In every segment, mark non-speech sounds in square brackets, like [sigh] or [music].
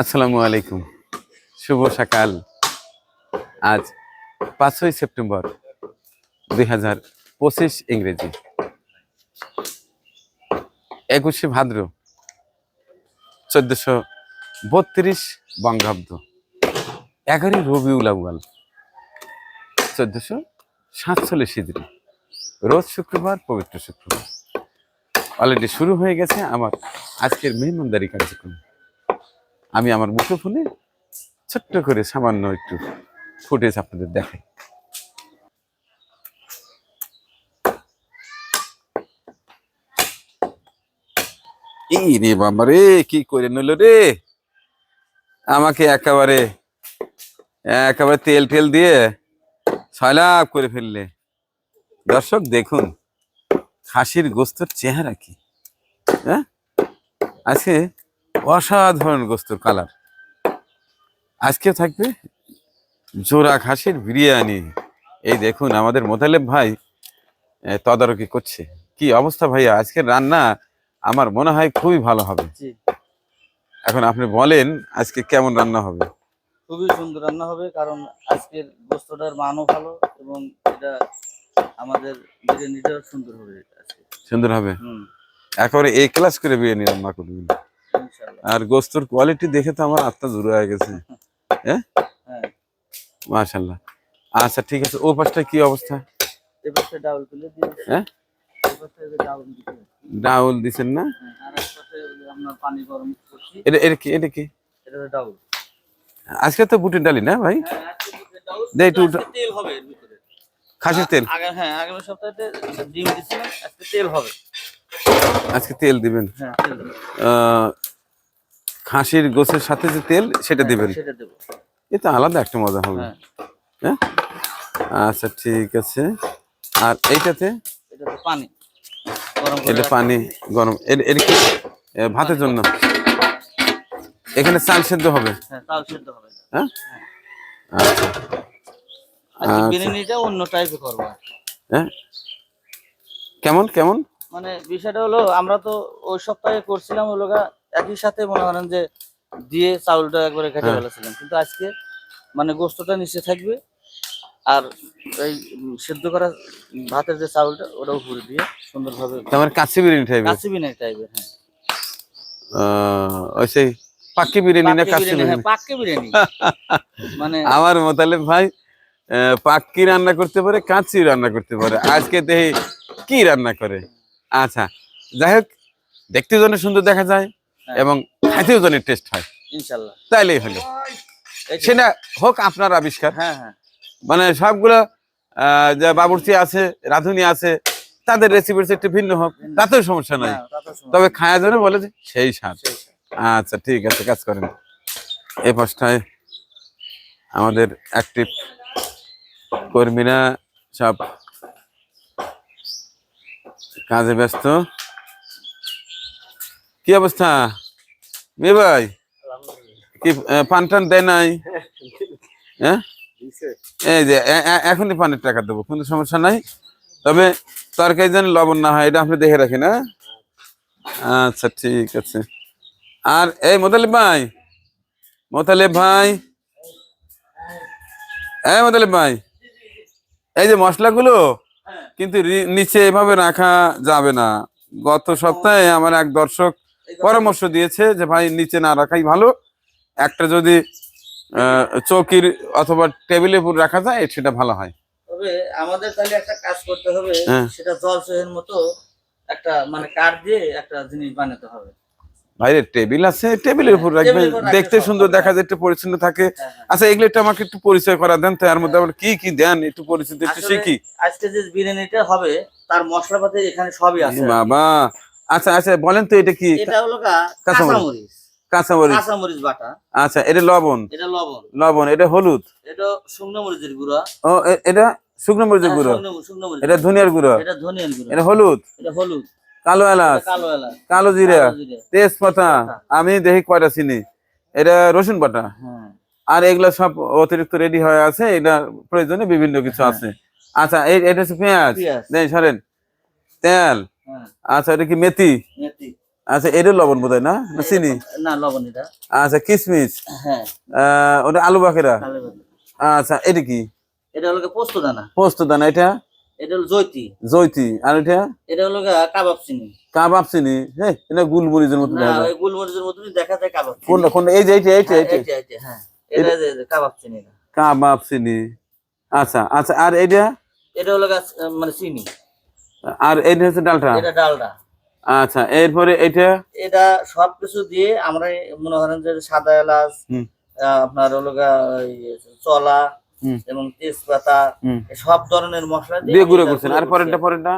আসসালামু আলাইকুম। শুভ সকাল। আজ পাঁচই সেপ্টেম্বর দুই হাজার পঁচিশ ইংরেজি। একুশে ভাদ্র চোদ্দশো বত্রিশ বঙ্গাব্দ। এগারোই রবিউল আউয়াল চোদ্দশো সাতচল্লিশ হিজড়ি রোজ শুক্রবার, পবিত্র শুক্রবার। অলরেডি শুরু হয়ে গেছে আমার আজকের মেহমানদারি কার্যক্রম। আমি আমার মুঠোফোনে ছোট্ট করে সামান্য একটু ফুটেজ আপনাদের দেখাই। এই রে বাবা রে, কি করে নিল রে? আমাকে একেবারে একেবারে তেল টেল দিয়ে ছয়লাভ করে ফেললে। দর্শক দেখুন, খাসির গোস্তর চেহারা কি হ্যাঁ? আজকে অসাধারণ গোস্তর কালার। আজকে থাকবে জোড়া খাসির বিরিয়ানি। এই দেখুন আমাদের মোতালেব ভাই তদারকি করছে। কি অবস্থা ভাইয়া? আজকের রান্না আমার মনে হয় খুবই ভালো হবে। এখন আপনি বলেন আজকে কেমন রান্না হবে? খুবই সুন্দর রান্না হবে কারণ আজকের গোস্তটার মানও ভালো এবং এটা আমাদের বিরিয়ানিটাও সুন্দর হবে আজকে। সুন্দর হবে? হুম। একেবারে এ ক্লাস করে বিরিয়ানি রান্না করবেন। আর গোস্তর কোয়ালিটি দেখে তো আমার আত্মা জুড়ে হয়ে গেছে। হ্যাঁ? হ্যাঁ। মাশাল্লাহ আচ্ছা ঠিক আছে। ও পাশটা কি অবস্থা? হ্যাঁ? ডাউল দিছেন না? হ্যাঁ, এটা এটা কি এটা কি? ডাউল। আজকে তো বুটের ডালি না ভাই? একটু তেল হবে খাসির তেল? হ্যাঁ আগামী সপ্তাহে ডিম দিছিলাম আজকে তেল হবে। আজকে তেল দিবেন। হ্যাঁ খাসির গোছের সাথে যে তেল সেটা দিবেন। সেটা দেবো। এটা আলাদা একটা মজা হবে। হ্যাঁ। হ্যাঁ? আচ্ছা ঠিক আছে। আর এইটাতে? এটা পানি। গরম এটা পানি গরম। এর- এর কি? ভাতের জন্য। এখানে চাল সেদ্ধ হবে? হ্যাঁ তাল সেদ্ধ হবে। হ্যাঁ? আচ্ছা। আচ্ছা। বিরিয়ানিটা অন্য টাইপে করব হ্যাঁ? কেমন কেমন? মানে বিষয়টা হলো আমরা তো ওই সপ্তাহে করছিলাম হলো একই সাথে মনে করেন যে দিয়ে চাউলটা একবারে কেটে হ্যাঁ। ফেলেছিলাম কিন্তু আজকে মানে গোস্তটা নিচে থাকবে আর এই সেদ্ধ করা ভাতের যে চাউলটা ওটা উপরে দিয়ে সুন্দরভাবে তোমার কাচ্চি বিরিয়ানি টাইপের কাশি বিরিয়ানি টাইপের হ্যাঁ। আহ, ওই সেই পাক্কি বিরিয়ানি না কাচ্চি বিরিয়ানি, হ্যাঁ বিরিয়ানি? পাক্কি বিরিয়ানি। [laughs] মানে আমার মোতালেব ভাই আহ, পাক্কি রান্না করতে পারে কাঁচি রান্না করতে পারে। আজকে দেখি কি রান্না করে। আচ্ছা যাই হোক দেখতে যেন সুন্দর দেখা যায়। এবং খাইতেও টেস্ট হয়। ইনশাল্লাহ। তাইলেই হলো। সেটা হোক আপনার আবিষ্কার। হ্যাঁ হ্যাঁ। মানে সবগুলো যে বাবুর্চি আছে রাঁধুনি আছে তাদের রেসিপির একটু ভিন্ন হোক তাতেও সমস্যা নাই। হ্যাঁ। তবে খায়া যেন বলে যে সেই স্বাদ। আচ্ছা ঠিক আছে কাজ করেন। এই পাশটায় আমাদের অ্যাক্টিভ কর্মীরা সব কাজে ব্যস্ত। কি অবস্থা? মে ভাই কি পান টান দেয় নাই? [laughs] হ্যাঁ? এই যে এখনই পানের টাকা দেবো কোনো সমস্যা নাই। তবে তরকারি যেন লবণ না হয় এটা আপনি দেখে রাখেন হ্যাঁ? আচ্ছা ঠিক আছে। আর এই মোতালেব ভাই মোতালেব ভাই এই মোতালেব ভাই এই যে মশলাগুলো কিন্তু নিচে এভাবে রাখা যাবে না। গত সপ্তাহে আমার এক দর্শক পরামর্শ দিয়েছে যে ভাই নিচে না রাখাই ভালো। একটা যদি চৌকির অথবা টেবিলের উপর রাখা যায় সেটা ভালো হয়। তবে আমাদের তাহলে একটা কাজ করতে হবে হ্যাঁ। সেটা জল মতো একটা মানে কাঠ দিয়ে একটা জিনিস বানাতে হবে। বাইরে টেবিল আছে টেবিলের উপর রাখবে। উপর রাখলে দেখতে সুন্দর দেখা যায় একটু পরিচ্ছন্ন থাকে। হ্যাঁ, হ্যাঁ। আচ্ছা এগুলো একটু আমাকে একটু পরিচয় করা দেন তো এর মধ্যে আমরা কি কি দেন একটু পরিচিত একটু শিখি। আজকে যে বিরিয়ানিটা হবে তার মশলাপাতি এখানে সবই আছে। বাবা আচ্ছা আচ্ছা বলেন তো এটা কি? এটা হলো কাঁচামরিচ। কাঁচামরিচ। কাঁচামরিচ। কাঁচামরিচ বাটা। আচ্ছা এটা লবণ? এটা লবণ। লবণ এটা হলুদ? এটা শুকনো মরিচের গুঁড়া। ও এটা শুকনো মরিচের হ্যাঁ, গুঁড়ো? এটা ধনিয়ার গুঁড়ো? এটা ধনিয়ার গুঁড়া। এটা হলুদ? এটা হলুদ। কালো এলাচ? কালো এলাচ। কালো জিরা? তেজপাতা? আমি দেখি কয়টা চিনি। এটা রসুন বাটা? হ্যাঁ। আর এগুলো সব অতিরিক্ত রেডি হয়ে আছে এটা প্রয়োজনে বিভিন্ন কিছু হ্যাঁ। আছে। আচ্ছা এই- এটা হচ্ছে পেঁয়াজ। সরেন। তেল। আচ্ছা এটা কি মেথি? মেথি। আচ্ছা এটা লবণ বোধ না? না চিনি? না লবণ এটা। আচ্ছা কিশমিশ হ্যাঁ। ওটা আলু বাকেরা? আচ্ছা এটা কি? এটা হলো পোস্ত দানা। পোস্ত দানা এটা? এটা হলো জৈতি। জৈতি আর এটা? এটা হলো কাবাব চিনি। কাবাব চিনি? হ্যাঁ এটা গুলমরিচের মতো না দেখা যায়। দেখা কাবাব কোনটা এই যে এইটা এইটা হ্যাঁ, হ্যাঁ। এটা কাবাব চিনি কাবাব চিনি। আচ্ছা আচ্ছা আর এটা এটা হলো মানে চিনি। আর এটা হচ্ছে ডালটা? এটা ডালটা আচ্ছা এরপরে এটা? এটা সবকিছু দিয়ে আমরা মনে করেন যে সাদা এলাচ আপনার হলো চলা এবং তেজপাতা সব ধরনের মশলা দিয়ে গুঁড়ো করছেন। আর। পরেরটা পরেরটা?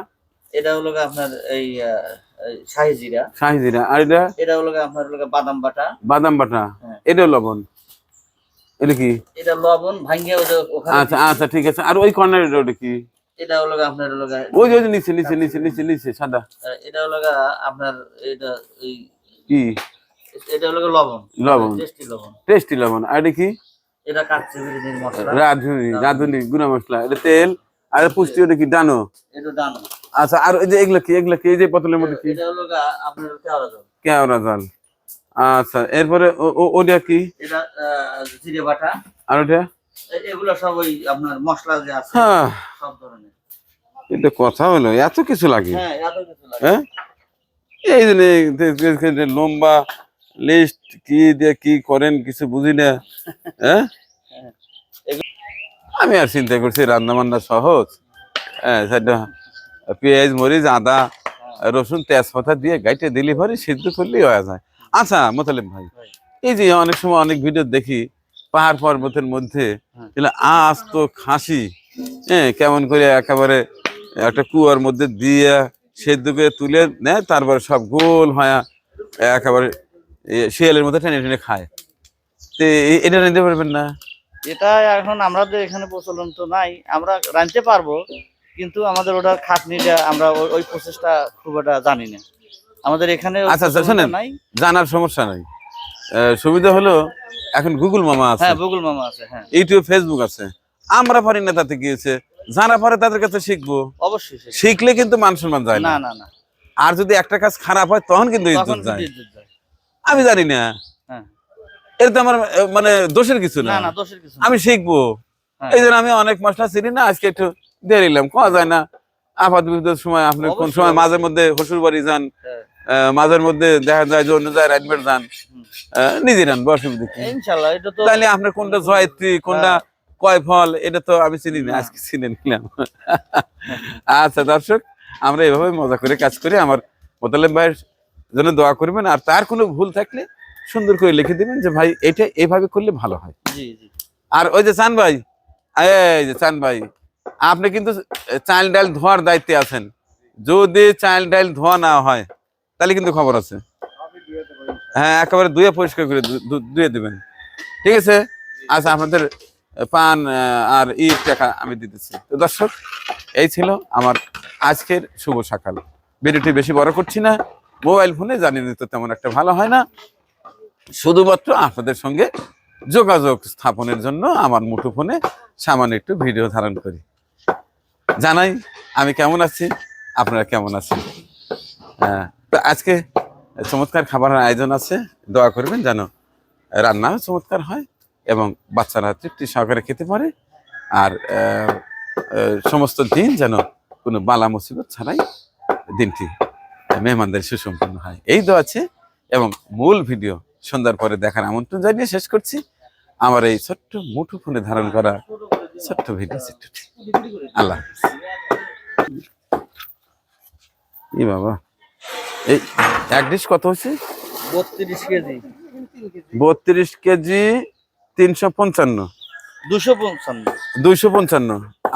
এটা হলো আপনার এই আহ, এই শাহি জিরা। শাহি জিরা। আর এটা? এটা হলো আপনার হলো বাদাম বাটা। বাদাম বাটা। হ্যাঁ। এটা লবণ। এটা কি? এটা লবণ ভাঙ্গে ওই যে ওখানে আচ্ছা আচ্ছা ঠিক আছে। আর ওই কর্নার ওটা কি? এটা হলো আপনার হলো গিয়ে, ওই যে নিচে নিচে নিচে নিচে নিচে সাদা। এটা হলো আপনার এটা কি? এটা হলো গিয়ে লবণ। লবণ। টেস্টি লবণ। টেস্টি লবণ। আর এটা কি? এটা কাচ্চি বিরিয়ানির মশলা। রাঁধুনি রাঁধুনি। গুঁড়া মশলা। এটা তেল। আর পুষ্টি ওটা কি ডানো এটা ডানো আচ্ছা আর এই যে এগুলো কি এগুলো কি? এই যে বোতলের মধ্যে কি? এটা হলো গিয়ে আপনার কেওড়া জল। কেওড়া জল। আচ্ছা এরপরে ওটা কি? এটা আহ, জিরে বাটা। আর ওটা? এগুলো সব ওই আপনার মশলা যে আছে হ্যাঁ। সব ধরনের। এটা কথা হলো এত কিছু লাগে? হ্যাঁ এত কিছু লাগে। হ্যাঁ? এই জন্য লম্বা লিস্ট কি দিয়ে কি করেন কিছু বুঝি না। হ্যাঁ? আমি আর চিন্তা করছি রান্না বান্না সহজ। হ্যাঁ সেটা পেঁয়াজ মরিচ আদা রসুন তেজপাতা দিয়ে গাইটে দিলে পরে সিদ্ধ করলেই হয়ে যায়। আচ্ছা মোতালেম ভাই। এই যে অনেক সময় অনেক ভিডিও দেখি পাহাড় পর্বতের মধ্যে হ্যাঁ। এগুলো আজ তো খাসি হ্যাঁ কেমন করে একেবারে একটা কুয়ার মধ্যে দিয়ে সেদ্ধ করে তুলে নেয় তারপরে সব গোল হয়ে একেবারে শিয়ালের মধ্যে টেনে টেনে খায় তো এটা নিতে পারবেন না এটা এখন আমাদের এখানে প্রচলন তো নাই আমরা রাঁধতে পারব কিন্তু আমাদের ওটার খাটনিটা আমরা ওই- প্রসেসটা খুব একটা জানি না আমাদের এখানে আচ্ছা, আচ্ছা, শোনেন। জানার সমস্যা নাই সুবিধা হলো এখন গুগল মামা আছে। হ্যাঁ বগুল মামা আছে হ্যাঁ। ইউটিউব ফেসবুক আছে। আমরা পারি না তাতে গিয়েছে যারা পারে তাদের কাছে শিখব। অবশ্যই শিখলে কিন্তু মান সম্মান যায় না। না না আর যদি একটা কাজ খারাপ হয় তখন কিন্তু ইজ্জত যায়। আমি জানি না। হ্যাঁ। এটা তো আমার মানে দোষের কিছু না। না না দোষের কিছু আমি শিখব। হ্যাঁ। এই জন্য আমি অনেক মশলা চিনি না আজকে একটু দিয়ে নিলাম। কোয়া যায় না। আপাত বিপদের সময় আপনি কোন সময় মাঝে মধ্যে শ্বশুর বাড়ি যান। হ্যাঁ। মাঝের মধ্যে দেখা যায় যে অন্য জায়গায় যান নিজে রান অসুবিধা কি তাহলে আপনার কোনটা জয়ত্রী কোনটা কয় ফল এটা তো আমি চিনি না না। আজকে চিনে নিলাম। [laughs] আচ্ছা দর্শক আমরা এভাবে মজা করে কাজ করি। আমার মোতালেম ভাইয়ের জন্য দোয়া করবেন। আর তার কোনো ভুল থাকলে সুন্দর করে লিখে দিবেন যে ভাই এটা এইভাবে করলে ভালো হয়। আর ওই যে চান ভাই এই যে চান ভাই আপনি কিন্তু চাল ডাল ধোয়ার দায়িত্বে আছেন। যদি চাল ডাল ধোয়া না হয় তাহলে কিন্তু খবর আছে। হ্যাঁ একেবারে ধুয়ে পরিষ্কার করে ধুয়ে দিবেন। ঠিক আছে? আচ্ছা আপনাদের পান আর ইট টাকা আমি দিতেছি। তো দর্শক এই ছিল আমার আজকের শুভ সকাল। ভিডিওটি বেশি বড় করছি না। মোবাইল ফোনে জানিয়ে দিতে তেমন একটা ভালো হয় না। শুধুমাত্র আপনাদের সঙ্গে যোগাযোগ স্থাপনের জন্য আমার মুঠো ফোনে সামান্য একটু ভিডিও ধারণ করি। জানাই আমি কেমন আছি? আপনারা কেমন আছেন? হ্যাঁ, তো আজকে চমৎকার খাবারের আয়োজন আছে। দোয়া করবেন যেন রান্নাও চমৎকার হয় এবং বাচ্চারা তৃপ্তি সহকারে খেতে পারে। আর সমস্ত দিন যেন কোনো বালা মুসিবত ছাড়াই দিনটি মেহমানদের সুসম্পন্ন হয়। এই দোয়া আছে এবং মূল ভিডিও সন্ধ্যার পরে দেখার আমন্ত্রণ জানিয়ে শেষ করছি। আমার এই ছোট্ট মুঠো ফোনে ধারণ করা ছোট্ট ভিডিও ছোট্ট আল্লাহ হাফেজ। ই বাবা। এই এক ডিশ কত হচ্ছে বত্রিশ কেজি। বত্রিশ কেজি তিনশো পঞ্চান্ন। দুশো পঞ্চান্ন। দুইশো পঞ্চান্ন।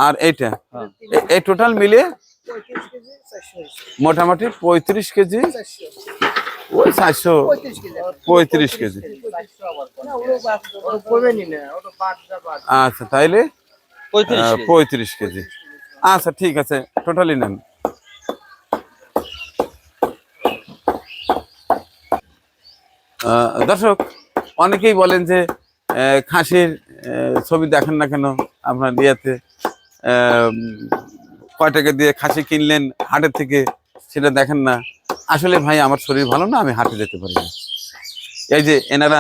আর এইটা? এই টোটাল মিলে মোটামুটি পঁয়ত্রিশ কেজি? ওই চারশো পঁয়ত্রিশ কেজি। আচ্ছা তাইলে? পঁয়ত্রিশ কেজি। পঁয়ত্রিশ কেজি। আচ্ছা ঠিক আছে। টোটালি নেন। দর্শক, অনেকেই বলেন যে খাসির ছবি দেখেন না কেন আপনার ইয়েতে? কয় টাকা দিয়ে খাসি কিনলেন, হাটের থেকে সেটা দেখেন না। আসলে ভাই, আমার শরীর ভালো না, আমি হাটে যেতে পারি না। এই যে এনারা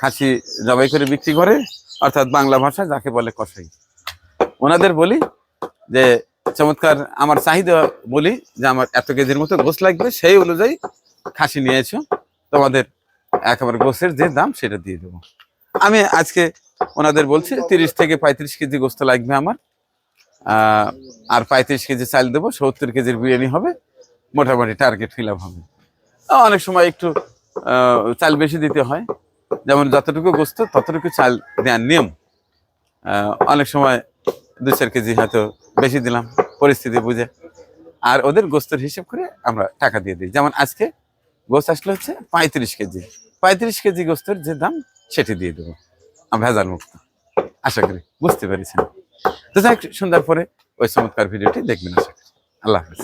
খাসি জবাই করে বিক্রি করে, অর্থাৎ বাংলা ভাষায় যাকে বলে কষাই। ওনাদের বলি যে, চমৎকার, আমার চাহিদা বলি যে, আমার এত কেজির মতো গোস লাগবে, সেই অনুযায়ী খাসি নিয়ে তোমাদের একেবারে গোসের যে দাম, সেটা দিয়ে দেবো। আমি আজকে ওনাদের বলছি, তিরিশ থেকে পঁয়ত্রিশ কেজি গোস্ত লাগবে আমার। আর পঁয়ত্রিশ কেজি চাল দেবো, সত্তর কেজির বিরিয়ানি হবে, মোটামুটি টার্গেট ফিল আপ হবে অনেক সময় একটু চাল বেশি দিতে হয়। যেমন যতটুকু গোস্ত, ততটুকু চাল দেওয়ার নিয়ম। অনেক সময় দু চার কেজি হয়তো বেশি দিলাম, পরিস্থিতি বুঝে। আর ওদের গোস্তের হিসেব করে আমরা টাকা দিয়ে দিই। যেমন আজকে গোস্ত আসলে হচ্ছে পঁয়ত্রিশ কেজি। পঁয়ত্রিশ কেজি গোস্তের যে দাম, সেটি দিয়ে দেবো। ভেজাল মুক্ত। আশা করি বুঝতে পেরেছেন। তো যাই সন্ধ্যার পরে ওই চমৎকার ভিডিওটি দেখবেন আশা করি। আল্লাহ হাফিজ।